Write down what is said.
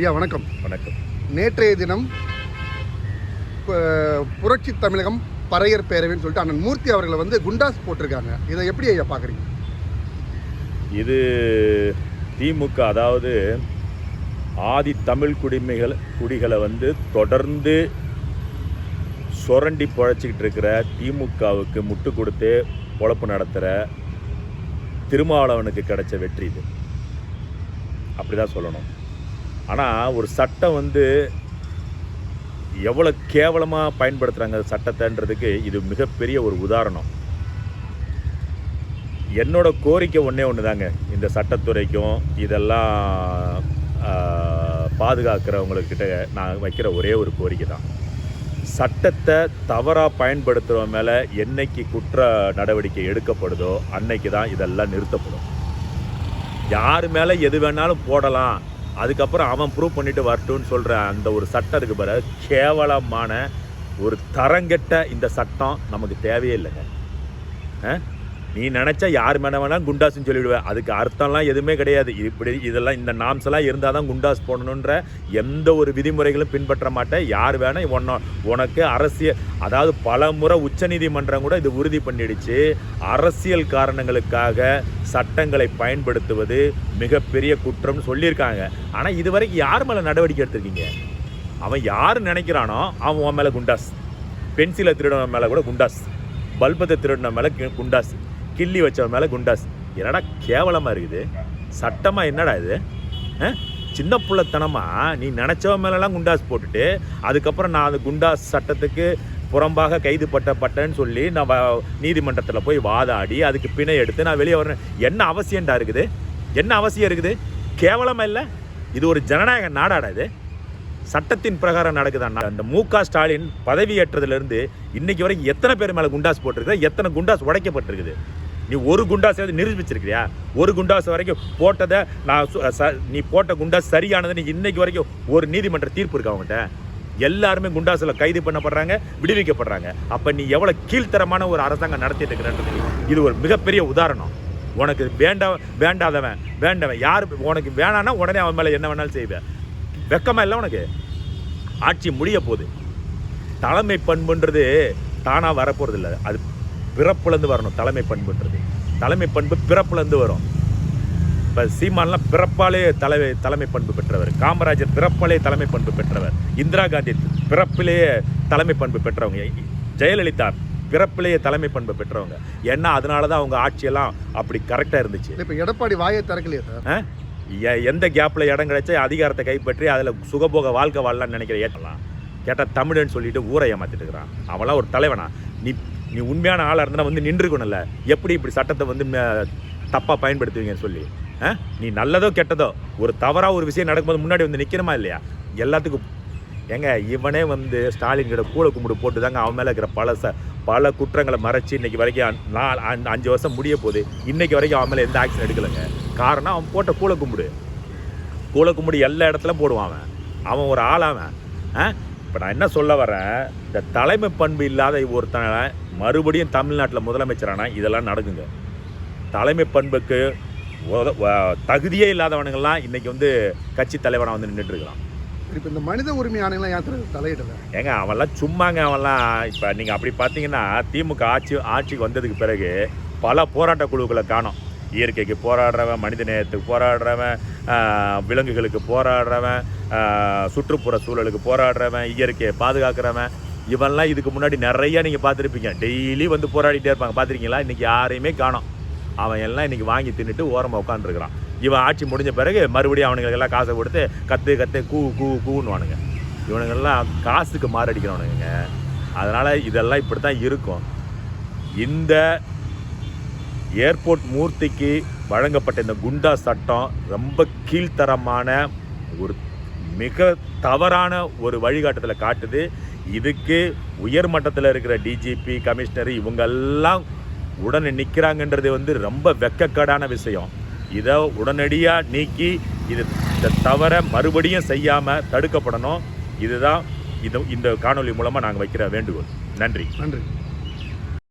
ஐயா வணக்கம். வணக்கம். நேற்றைய தினம் புரட்சி தமிழகம் பறையர் பேரவைன்னு சொல்லிட்டு அண்ணன் மூர்த்தி அவர்களை வந்து குண்டாஸ் போட்டிருக்காங்க. இதை எப்படி ஐயா பார்க்குறீங்க? இது திமுக அதாவது ஆதி தமிழ் குடிமைகள் குடிகளை வந்து தொடர்ந்து சுரண்டி புழைச்சிக்கிட்டு இருக்கிற திமுகவுக்கு முட்டு கொடுத்து பொழப்பு நடத்துகிற திருமாவளவனுக்கு கிடைச்ச வெற்றி இது. அப்படி தான் சொல்லணும். ஆனால் ஒரு சட்டம் வந்து எவ்வளோ கேவலமாக பயன்படுத்துகிறாங்க சட்டத்தைன்றதுக்கு இது மிகப்பெரிய ஒரு உதாரணம். என்னோட கோரிக்கை ஒன்றே ஒன்று தாங்க இந்த சட்டத்துறைக்கும் இதெல்லாம் பாதுகாக்கிறவங்கக்கிட்ட நான் வைக்கிற ஒரே ஒரு கோரிக்கை தான். சட்டத்தை தவறாக பயன்படுத்துகிற மேலே என்னைக்கு குற்ற நடவடிக்கை எடுக்கப்படுதோ அன்னைக்கு தான் இதெல்லாம் நிறுத்தப்படும். யார் மேலே எது வேணாலும் போடலாம். அதுக்கப்புறம் அவன் ப்ரூவ் பண்ணிட்டு வரட்டும்னு சொல்கிற அந்த ஒரு சட்டம் இருக்கு பாரு கேவலமான ஒரு தரங்கெட்ட இந்த சட்டம் நமக்கு தேவையே இல்லைங்க ஆ? நீ நினச்சா யார் மேலே வேணாலும் குண்டாஸ்ன்னு சொல்லிவிடுவேன் அதுக்கு அர்த்தம்லாம் எதுவுமே கிடையாது. இப்படி இதெல்லாம் இந்த நாம்ஸ் எல்லாம் இருந்தால் தான் குண்டாஸ் போடணுன்ற எந்த ஒரு விதிமுறைகளும் பின்பற்ற மாட்டேன். யார் வேணால் உன்ன உனக்கு அரசியல் அதாவது பல முறை உச்சநீதிமன்றம் கூட இது உறுதி பண்ணிடுச்சு. அரசியல் காரணங்களுக்காக சட்டங்களை பயன்படுத்துவது மிகப்பெரிய குற்றம்னு சொல்லியிருக்காங்க. ஆனால் இதுவரைக்கும் யார் மேலே நடவடிக்கை எடுத்திருக்கீங்க? அவன் யார் நினைக்கிறானோ அவன் உன் மேலே குண்டாஸ் பென்சிலை திருடவன் மேலே கூட குண்டாஸ் பல்பத்தை திருடின மேலே குண்டாஸ் கிள்ளி வச்சவன் மேலே குண்டாஸ். என்னடா கேவலமாக இருக்குது? சட்டமாக என்னடா இது? சின்ன பிள்ளைத்தனமாக நீ நினச்சவன் மேலெலாம் குண்டாஸ் போட்டுட்டு அதுக்கப்புறம் நான் அந்த குண்டாஸ் சட்டத்துக்கு புறம்பாக கைது பட்ட பட்டேன்னு சொல்லி நான் நீதிமன்றத்தில் போய் வாதாடி அதுக்கு பிணை எடுத்து நான் வெளியே வரேன் என்ன அவசியம்டா இருக்குது? என்ன அவசியம் இருக்குது? கேவலமாக இல்லை? இது ஒரு ஜனநாயக நாடாடா இது? சட்டத்தின் பிரகாரம் நடக்குதா அந்த மு க ஸ்டாலின் பதவியேற்றதுலேருந்து இன்னைக்கு வரைக்கும் எத்தனை பேர் மேலே குண்டாஸ் போட்டிருக்குது? எத்தனை குண்டாஸ் உடைக்கப்பட்டிருக்குது? நீ ஒரு குண்டாஸ் நிரூபிச்சிருக்கிறியா? ஒரு குண்டாஸ் வரைக்கும் போட்டதை நான் சு- ச- நீ போட்ட குண்டாஸ் சரியானது நீ இன்னைக்கு வரைக்கும் ஒரு நீதிமன்ற தீர்ப்பு இருக்கா அவங்ககிட்ட எல்லாருமே குண்டாஸில் கைது பண்ணப்படுறாங்க விடுவிக்கப்படுறாங்க. அப்போ நீ எவ்வளோ கீழ்த்தரமான ஒரு அரசாங்கம் நடத்திட்டு இருக்கிறன்றது இது ஒரு மிகப்பெரிய உதாரணம். உனக்கு வேண்டா வேண்டாதவன் வேண்டவன். யார் உனக்கு வேணான்னா உடனே அவன் மேலே என்ன வேணாலும் செய்வேன். வெக்கமா இல்லை உனக்கு? ஆட்சி முடிய போகுது. தலைமை பண்புன்றது தானாக வரப்போகிறது இல்லை. அது பிறப்புலேருந்து வரணும் தலைமை பண்புன்றது. தலைமை பண்பு பிறப்புலேருந்து வரும். இப்போ சீமான்லாம் பிறப்பாலே தலைமை தலைமை பண்பு பெற்றவர். காமராஜர் பிறப்பாலே தலைமை பண்பு பெற்றவர். இந்திரா காந்தி பிறப்பிலேயே தலைமை பண்பு பெற்றவங்க. ஜெயலலிதா பிறப்பிலேயே தலைமை பண்பு பெற்றவங்க. ஏன்னா அதனால தான் அவங்க ஆட்சியெல்லாம் அப்படி கரெக்டாக இருந்துச்சு. இப்போ எடப்பாடி வாயை திறக்கலையே சார்? எந்த கேப்பில் இடம் கிடைச்சா அதிகாரத்தை கைப்பற்றி அதில் சுகபோக வாழ்க்கை வாழலாம்னு நினைக்கிற ஏற்றலாம் கேட்டால் தமிழன்னு சொல்லிட்டு ஊரை ஏமாத்திட்டு இருக்கிறான். அவன்லாம் ஒரு தலைவனா. நீ நீ உண்மையான ஆளாக இருந்தால் வந்து நின்றுக்கணும்ல. எப்படி இப்படி சட்டத்தை வந்து தப்பாக பயன்படுத்துவீங்கன்னு சொல்லி. ஆ? நீ நல்லதோ கெட்டதோ ஒரு தவறாக ஒரு விஷயம் நடக்கும்போது முன்னாடி வந்து நிற்கணுமா இல்லையா? எல்லாத்துக்கும் ஏங்க இவனே வந்து ஸ்டாலின் கிட்ட கூட கும்பிடு போட்டு தாங்க அவன் மேலே இருக்கிற பல ச பல குற்றங்களை மறைச்சு இன்னைக்கு வரைக்கும் நாலு அஞ்சு- அஞ்சு வருஷம் முடிய போகுது. இன்னைக்கு வரைக்கும் அவன் மேலே எந்த ஆக்ஷன் எடுக்கலைங்க? காரணம் அவன் போட்ட கூல கும்பிடு. கூல கும்பிடு எல்லா இடத்துல போடுவான் அவன். அவன் ஒரு ஆளாவன் ஆ? இப்போ நான் என்ன சொல்ல வரேன்? இந்த தலைமை பண்பு இல்லாத ஒருத்தனை மறுபடியும் தமிழ்நாட்டில் முதலமைச்சரானா? இதெல்லாம் நடக்குங்க. தலைமை பண்புக்கு தகுதியே இல்லாதவனுங்கெல்லாம் இன்னைக்கு வந்து கட்சி தலைவனாக வந்து நின்றுட்டு இருக்கிறான் இப்போ இந்த மனித உரிமை ஆணையெல்லாம் சார் தலையிடல? ஏங்க அவன்லாம் சும்மாங்க அவன்லாம் இப்போ நீங்கள் அப்படி பார்த்தீங்கன்னா திமுக ஆட்சி ஆட்சிக்கு வந்ததுக்கு பிறகு பல போராட்ட குழுக்களை காணோம். இயற்கைக்கு போராடுறவன் மனித நேயத்துக்கு போராடுறவன் விலங்குகளுக்கு போராடுறவன் சுற்றுப்புற சூழலுக்கு போராடுறவன் இயற்கையை பாதுகாக்கிறவன். இவெல்லாம் இதுக்கு முன்னாடி நிறையா நீங்கள் பார்த்துருப்பீங்க. டெய்லி வந்து போராடிட்டே இருப்பாங்க. பார்த்துருக்கீங்களா? இன்றைக்கி யாரையுமே காணோம். அவன் எல்லாம் இன்றைக்கி வாங்கி தின்னுட்டு ஓரமாக உட்காந்துருக்கிறான் இவன் ஆட்சி முடிஞ்ச பிறகு மறுபடியும் அவனுங்களுக்கெல்லாம் காசை கொடுத்து கத்து கத்து கூ கூ கூன்னுவானுங்க. இவனுங்கெல்லாம் காசுக்கு மாரடிக்கிறவனுங்க. அதனால் இதெல்லாம் இப்படி தான் இருக்கும். இந்த ஏர்போர்ட் மூர்த்திக்கு வழங்கப்பட்ட இந்த குண்டா சட்டம் ரொம்ப கீழ்த்தரமான ஒரு மிக தவறான ஒரு வழிகாட்டத்தில் காட்டுது. இதுக்கு உயர் மட்டத்தில் இருக்கிற டிஜிபி கமிஷனர் இவங்கெல்லாம் உடனே நிற்கிறாங்கன்றது வந்து ரொம்ப வெக்கக்கேடான விஷயம். இதை உடனடியாக நீக்கி இது இந்த தவறை மறுபடியும் செய்யாமல் தடுக்கப்படணும். இதுதான் இது இந்த காணொலி மூலமாக நாங்கள் வைக்கிற வேண்டுகோள். நன்றி. நன்றி.